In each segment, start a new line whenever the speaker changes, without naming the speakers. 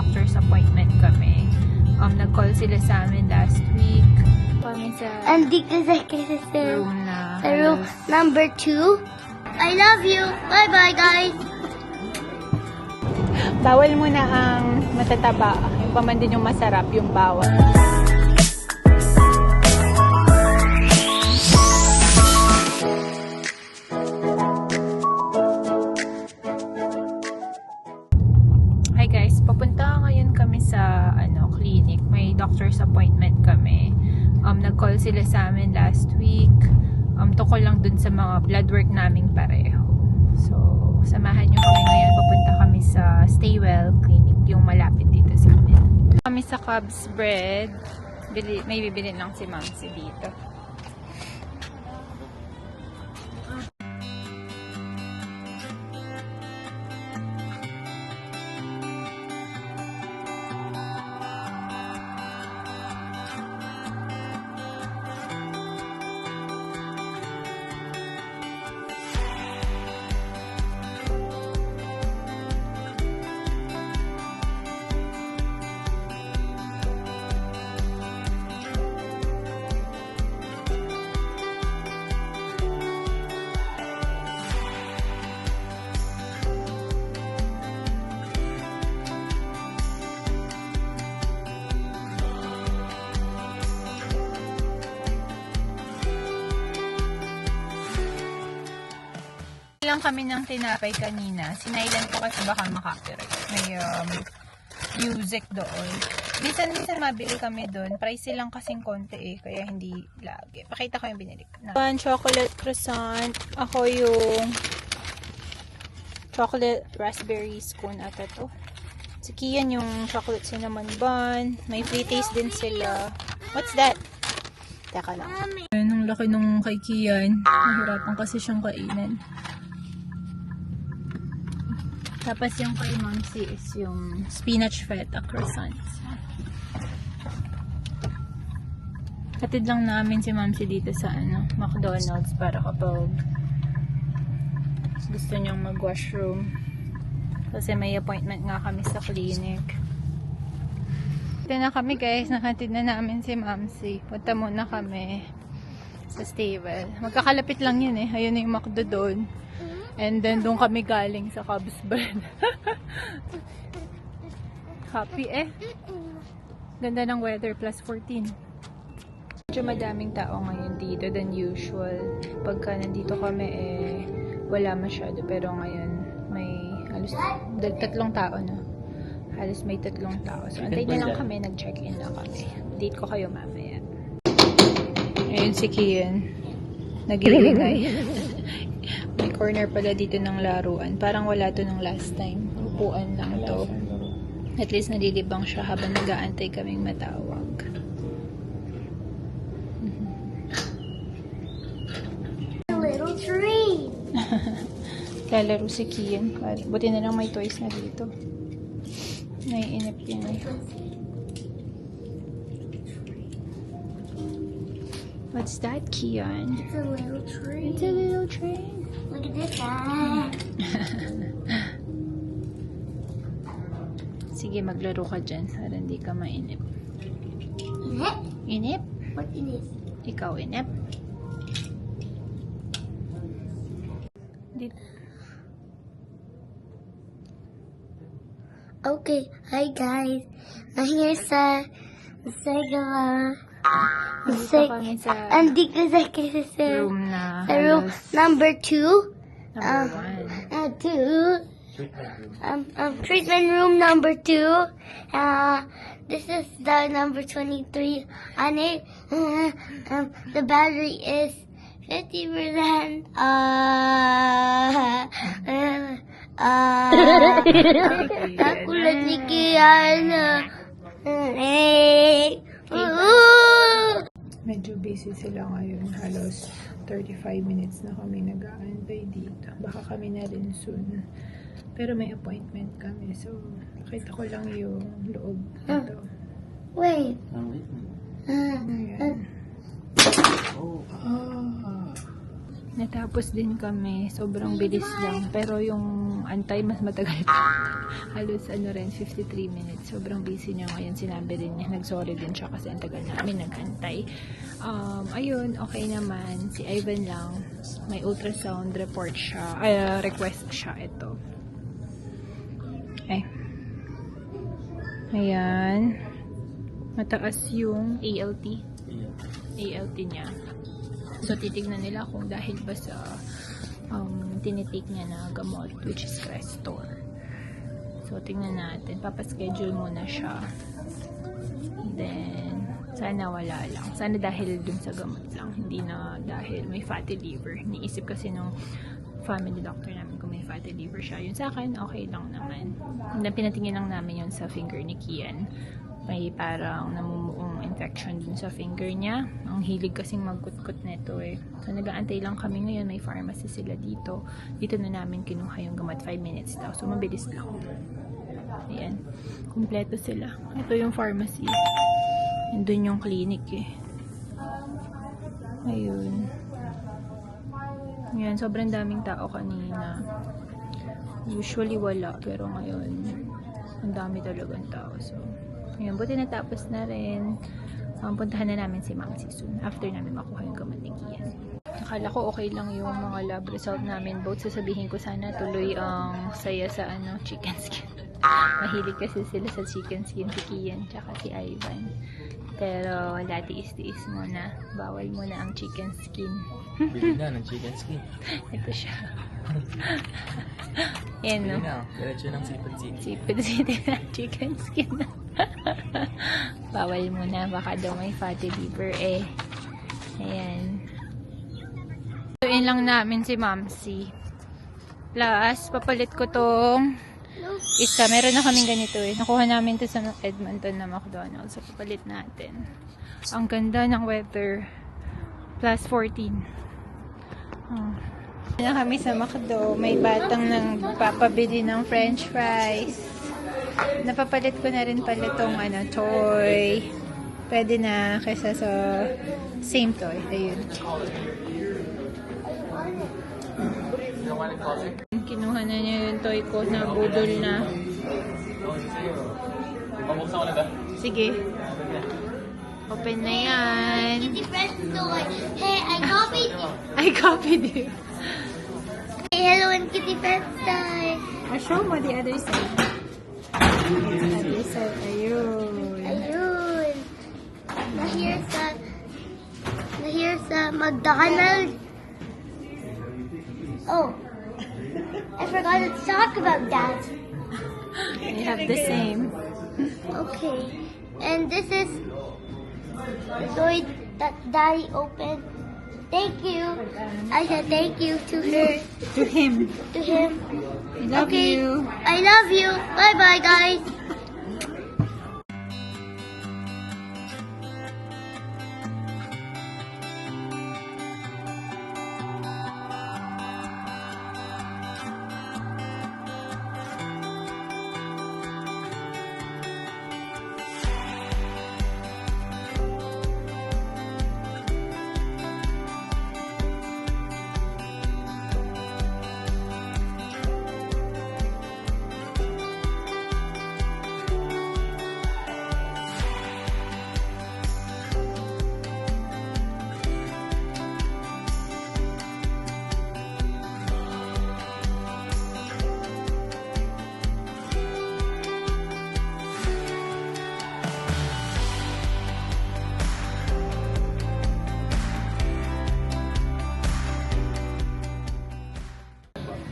doctor's appointment kami. Um, nag-call sila sa amin last week. Kami sa
Andito sa kasi sa
room na
sa room number two. I love you. Bye-bye, guys.
Bawal muna ang matataba. Yung pa man din yung masarap, yung bawal. Dun sa mga blood work naming pareho. So, samahan nyo kami ngayon. Papunta kami sa Staywell Clinic, yung malapit dito sa amin. Kami sa Cubs Bread. Bili, may bibili lang si Mamsi dito. Lang kami ng tinapay kanina. Sinailan ko kasi baka makapirate. May um, music doon. Minsan-minsan mabili kami doon. Price lang kasing konti eh. Kaya hindi lagi. Pakita ko yung binili ko. One chocolate croissant. Ako yung chocolate raspberry scone ata to. Si Kian yung chocolate cinnamon bun. May free taste din sila. What's that? Teka lang. Ayun, ang laki nung kay Kian. Nahirapan kasi siyang kainin. Tapos yung kay Mamsi is yung spinach feta croissants. Hatid lang namin si Mamsi dito sa ano, McDonald's para kapag gusto niyang mag-washroom. Kasi may appointment nga kami sa clinic. Ito na kami guys, nakatid na namin si Mamsi. Punta muna kami sa stable. Magkakalapit lang yun eh. Ayun na yung McDo doon. And then doon kami galing sa Cubs Bread. Happy eh. Ganda ng weather plus 14. Medyo madaming tao ngayon dito than usual. Pagka nandito kami eh wala masyado pero ngayon may halos tatlong tao na. Halos may tatlong tao. So antay na lang kami, nag-check-in na kami. Date ko kayo mamaya. Ayun si Kian. Nag-iingay. Corner pala dito ng laruan. Parang wala to nung last time. Upuan lang to. At least nalilibang siya habang nag-aantay kaming matawag.
A little tree.
Lalaro si Kian. Buti na lang may toys na dito. Naiinip yun eh. What's that, Kian?
It's a little tree.
It's a little train.
Look at this guy.
Sige, maglaro ka dyan para hindi ka mainip.
Is it?
Inip?
What it is?
Ikaw, inip? Di-
Okay, hi guys. I'm here sa Segala.
Dito kami sa
Andito sa kasi sa
room na
sa room
halos
number two.
number
um,
one.
Uh, two. Um, um, treatment room number two. Uh, this is the number 23 on it. Uh, um, the battery is 50%. Uh, uh, uh, ako lang si Kian. Eh, uh,
Medyo busy sila ngayon. Halos 35 minutes na kami nag-aantay dito. Baka kami na rin soon. Pero may appointment kami. So, nakita ko lang yung loob nito.
wait. Uh,
Ayan. Natapos din kami. Sobrang bilis lang. Pero yung antay, mas matagal pa. Halos ano rin, 53 minutes. Sobrang busy niya ngayon. Sinabi rin niya, nag-sorry din siya kasi ang tagal namin nag-antay. Um, ayun, okay naman. Si Ivan lang, may ultrasound report siya. Ay, uh, request siya. Ito. Ay. Ayan. Mataas yung ALT. ALT niya. So, titignan nila kung dahil ba sa um, tinitake niya na gamot, which is Crestor. So, tingnan natin. Papaschedule muna siya. Then, sana wala lang. Sana dahil dun sa gamot lang. Hindi na dahil may fatty liver. Niisip kasi nung family doctor namin kung may fatty liver siya. Yun sa akin, okay lang naman. Na pinatingin lang namin yun sa finger ni Kian. May parang namumuong infection dun sa finger niya. Ang hilig kasing magkutkot nito eh. So nag-aantay lang kami ngayon. May pharmacy sila dito. Dito na namin kinuha yung gamot 5 minutes daw. So mabilis lang. Ayan. Kompleto sila. Ito yung pharmacy. Nandun yung clinic eh. Ayun. Ayan, sobrang daming tao kanina. Usually wala, pero ngayon, ang dami talagang tao. So, ayan, buti natapos na rin. Um, puntahan na namin si Ma'am soon after namin makuha yung Kian. Akala ko okay lang yung mga lab result namin. Both sasabihin ko sana tuloy ang saya sa ano chicken skin. Mahilig kasi sila sa chicken skin si Kian tsaka si Ivan. Pero wala, tiis-tiis muna. Bawal muna ang chicken skin.
Bili na ng chicken skin.
Ito siya. Yan,
Bili
no?
na. Diretso ng sipad city.
Sipid city na chicken skin. Bawal muna. Baka daw may fatty liver eh. Ayan. Tuin lang namin si Mamsi. Plus, papalit ko tong isa. Meron na kaming ganito eh. Nakuha namin to sa Edmonton na McDonald's. So, papalit natin. Ang ganda ng weather. Plus 14. Oh. Na kami sa McDo. May batang nang papabili ng french fries. Napapalit ko na rin pala tong ano, toy. Pwede na kaysa sa same toy. Ayun. Kinuha na niya yung toy ko na budol na.
Pabuksan ko na ba?
Sige. Open na yan.
Hey, I copied you.
I copied you.
Hey, hello and Kitty Friends toy.
I'll show mo the other side. Other side. Ayun.
Ayun. Na here's the na here's the McDonald's. Oh, I forgot to talk about that.
We have the same.
Okay, and this is the toy that Daddy opened. Thank you. I said thank you to her,
To him.
to him.
I love
okay,
you.
I love you. Bye bye, guys.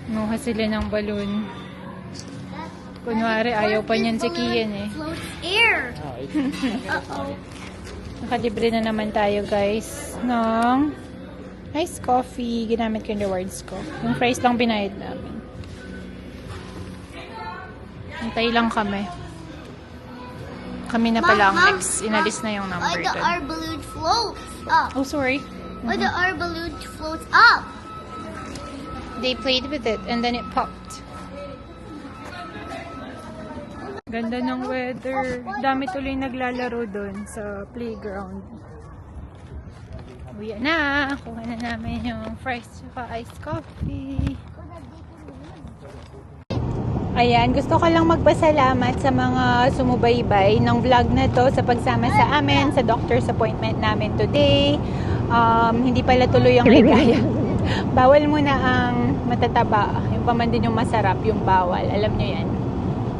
Nuha sila ng balloon. Kunwari, ayaw pa niyan si Kian eh.
Air. Uh-oh.
Nakalibre na naman tayo guys ng iced coffee. Ginamit ko yung rewards ko. Yung price lang binayad namin. Antay lang kami. Kami na pala ang next. Inalis na yung number
the
doon.
our balloon floats up?
Oh, sorry.
Why the our balloon floats up?
They played with it and then it popped. Ganda ng weather. Dami tuloy naglalaro doon sa playground. Uwi na. Kuha na namin yung fries at iced coffee. Ayan, gusto ko lang magpasalamat sa mga sumubaybay ng vlog na to sa pagsama sa amin sa doctor's appointment namin today. Um, hindi pala tuloy ang ligaya. Bawal muna ang matataba. Yung pa man din yung masarap, yung bawal. Alam nyo yan.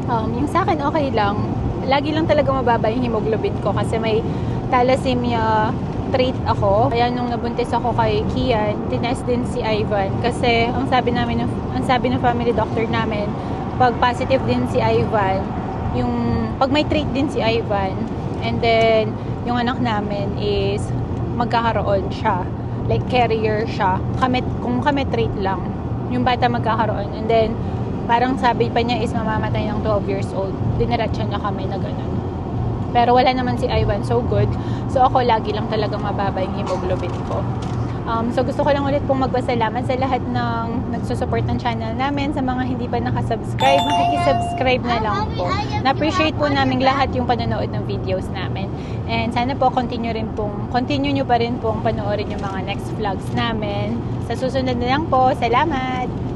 Um, yung sa akin, okay lang. Lagi lang talaga mababa yung hemoglobin ko kasi may thalassemia trait ako. Kaya nung nabuntis ako kay Kian, tinest din si Ivan. Kasi ang sabi namin, ng- ang sabi ng family doctor namin, pag positive din si Ivan, yung pag may trait din si Ivan, and then yung anak namin is magkakaroon siya. Like carrier siya. Kami, kung kami trait lang, yung bata magkakaroon. And then, parang sabi pa niya is mamamatay ng 12 years old. Diniretso niya kami na ganun. Pero wala naman si Ivan, so good. So ako lagi lang talagang mababa yung hemoglobin ko. Um, so gusto ko lang ulit pong magpasalamat sa lahat ng nagsusupport ng channel namin. Sa mga hindi pa nakasubscribe, makikisubscribe na lang po. Na-appreciate po namin lahat yung panonood ng videos namin. And sana po continue rin pong, continue nyo pa rin pong panoorin yung mga next vlogs namin. Sa susunod na lang po, salamat!